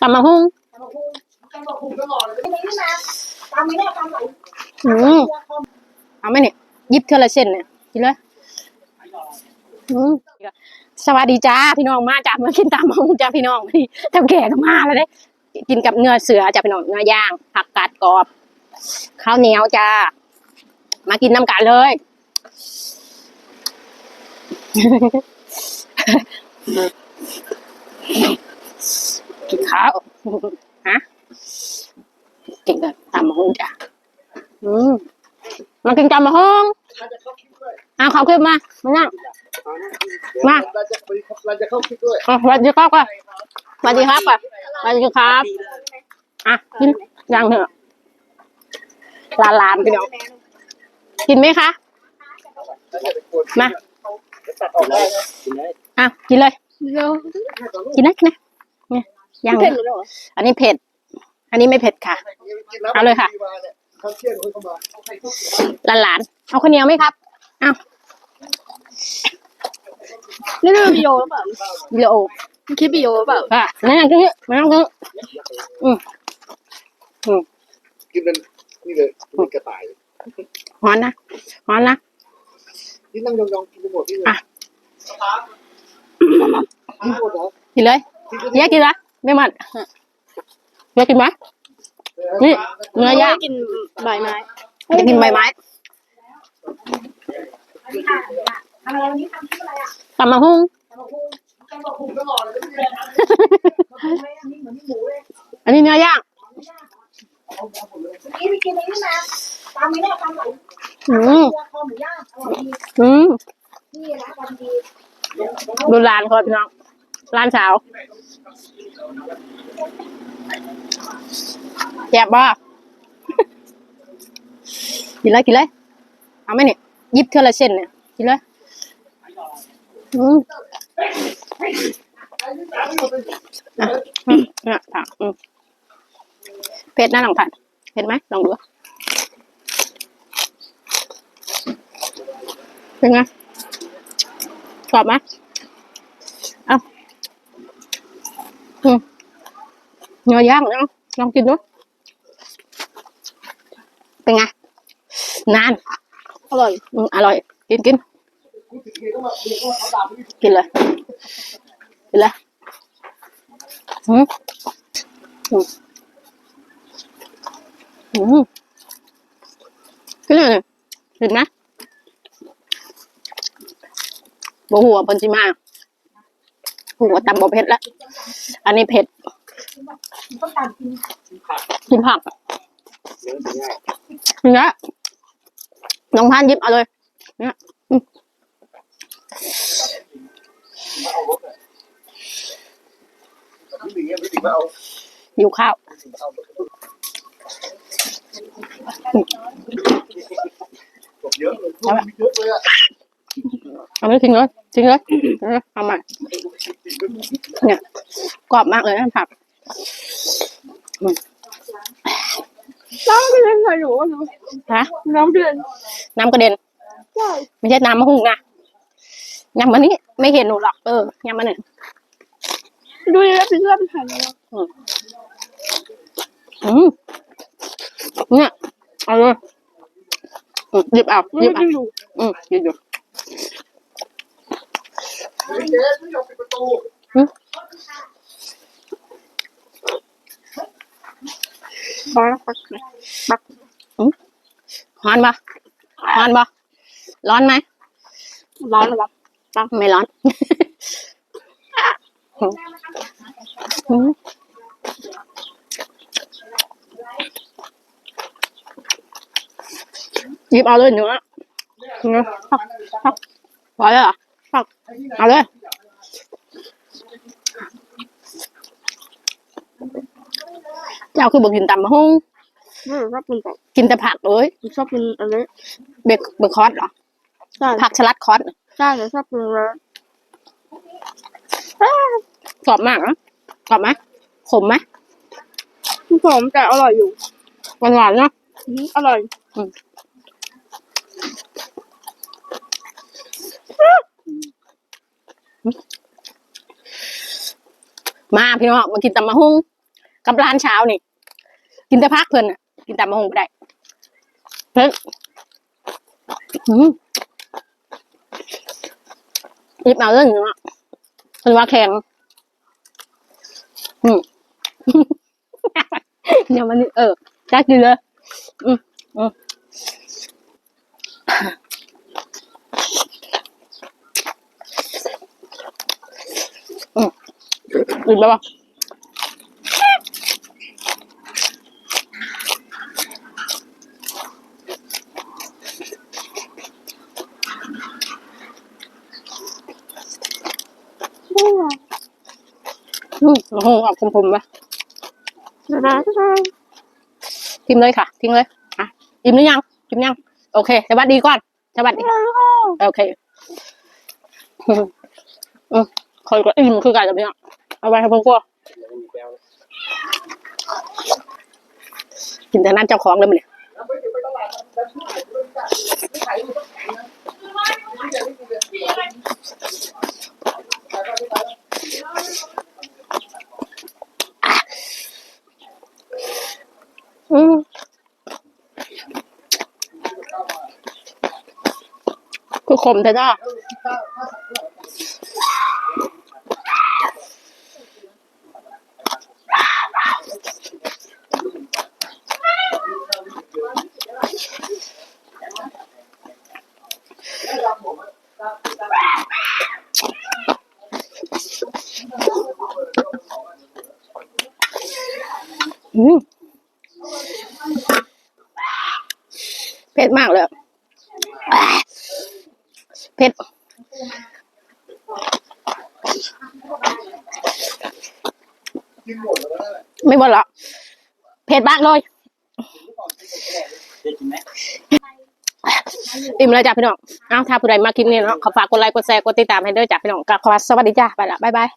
ตำมะฮุ่งตำบักหุ่งอืมเอาไหมเนี่ยยิบเทอละเส้นเนี่ยกินเลยอืมสวัสดีจ้าพี่น้องมาจ้ามากินตำมะฮุ่งจ้าพี่น้องนี่ทำแก่ก็มาแล้วเด้กินกับเนื้อเสือจ้าพี่น้องเนื้อย่างผักกาดกรอบข้าวเหนียวจ้ามากินน้ำกันเลย กินข้าวฮะกินกับตำมะฮุ่งจ้ะอืมมากินตำมะฮุ่งเอาเขาขึ้นมามานั่งมาเราจะเราจะเข้าคลิปด้วยอะสวัสดีครับก่อนสวัสดีครับก่อนสวัสดีครับอะกินยังเถอะลาลานพี่น้องกินไหมคะ มาตัดออกได้นะอะกินเลย กินนะกินนะ เนี่ยยังเลยอันนี้เผ็ด อันนี้ไม่เผ็ดค่ะ เอาเลยค่ะเขาเที่ยงเขามาหลานหลานๆเอาข้าวเหนียวไหมครับ เอานี่คือบิโอหรือเปล่าวิดีโอคลิปบิโอหรือเปล่าอะนั่นนั่นคือไม่ต้องคือกินนั่นนี่เลยกินกระต่ายหอนนะหอนนะที่นั่งยองๆกินไปหมดที่เลยอะทั้งหมดเหรอกินเลยแยกกินละ ไม่มันแยกกินไหมนี่เนื้อย่างกินใบไม้จะกินใบไม้ทำอะไรวันนี้ทำคลิปอะไรอะตำมะฮุ่งตำบักหุ่งตำบักหุ่งตลอดเลยไม่ได้ทำเลยอันนี้เหมือนหมูเลยอันนี้เนื้อย่างเมื่อกี้ไปกินอะไรนี่มาตำไม่ได้ตำไหลอืมตัวคอหมูย่างอร่อยดีอืมนี่นะตำดีดูร้านคนพี่น้องร้านสาว แซ่บบ่กินเลยกินเลยเอาไหมเนี่ยยิบเทอละเส้นเนี่ยกินเลยอืมอะอืมอะผักอืมเผ็ดนะลองผัดเผ็ดไหมลองดูเป็นไงกรอบไหมเอาอืม เนื้อย่างเนาะลองกินดูเป็นไงนานอร่อยอือร่อย กินกินกินเลยกินเลยอืมอืมอืมกินเลยเห็นไหมบหัวาเพันจิมา หัวตำบอเผ็ดแล้วอันนี้เผ็ดกินผักเนี่ยน้องพานยิบเอาเลยเนี่ยอยไม่ข้าวเอาไม่ทิ้งเลยทิ้งเลยเอาใหม่ เนี่ยกรอบมากเลยนะผักน้ำเดือนใส่หนูหนูฮะน้ำเดือนน้ำกระเด็นใช่ไม่ใช่น้ำมะฮุ่งนะน้ำมันนี้ไม่เห็นหนูหรอกเออน้ำมันนี่ดูดิแล้วเป็นเลือดเป็นแผ่นเลยอืมเนี่ยเอาเลยอืมหยิบเอาหยิบเอาอยู่อืมหยิบอยู่ เจ๊ไม่ยอมปิดประตูพอแล้วปักเลยร้อนปะร้อนปะร้อนไหมร้อนแล้วครับไม่ร้อนหยิบเอาเลยเนื้อเนื้อพอแล้วอผัก เอาเลยเจ้าคือบอกกินตำมะฮุ่งไม่ชอบกินแบบกินแต่ผักเลยชอบกินอะไรเบกเบคคอสเหรอใช่ผักสลัดคอสใช่แต่ชอบกินอะไรกรอบมากนะกรอบไหมขมไหมผมแต่อร่อยอยู่หวานหวานๆเนาะอืมอร่อย มาพี่น้องมากินตำมะฮุ่งกับร้านเช้านี่ กินแต่พักเพิ่นน่ะกินแต่มะฮุ่งบ่ได้เพิ่นอืมหยิบเอาเรื่องเนาะเพิ่นว่าแข็งอืมเนี่ยมันเออจักกินเลยอืมอืมอืม กินไปปะอืมโอ้โหออกคมๆไปทิ้งเลยค่ะ ทิ้งเลย อะอิ่มหรือยังอิ่มยัง โอเคสวัสดีก่อนสวัสดี โอเคอืมอืมคอยก็อิ่มคือกันแบบนี้ เอาไว้ให้พวกพวกกินแต่นั้นเจ้าของเลยมันเนี่ยแล้วไม่ถึงไปตลาดจะช่วยไม่ได้ไม่ขายดูต้องขายนะไม่ได้ไม่ได้ อืมคือขมแต่จ้าอืม เผ็ดมากเลยเผ็ดไม่หมดหรอกเผ็ดมากเลยติมอิ่มแล้วจ้ะพี่น้องเอ้าถ้าผู้ใดมาคลิปนี้เนาะขอฝากกดไลค์กดแชร์กดติดตามให้ด้วยจ้ะพี่น้องกับขอสวัสดีจ้ะไปละบ๊ายบาย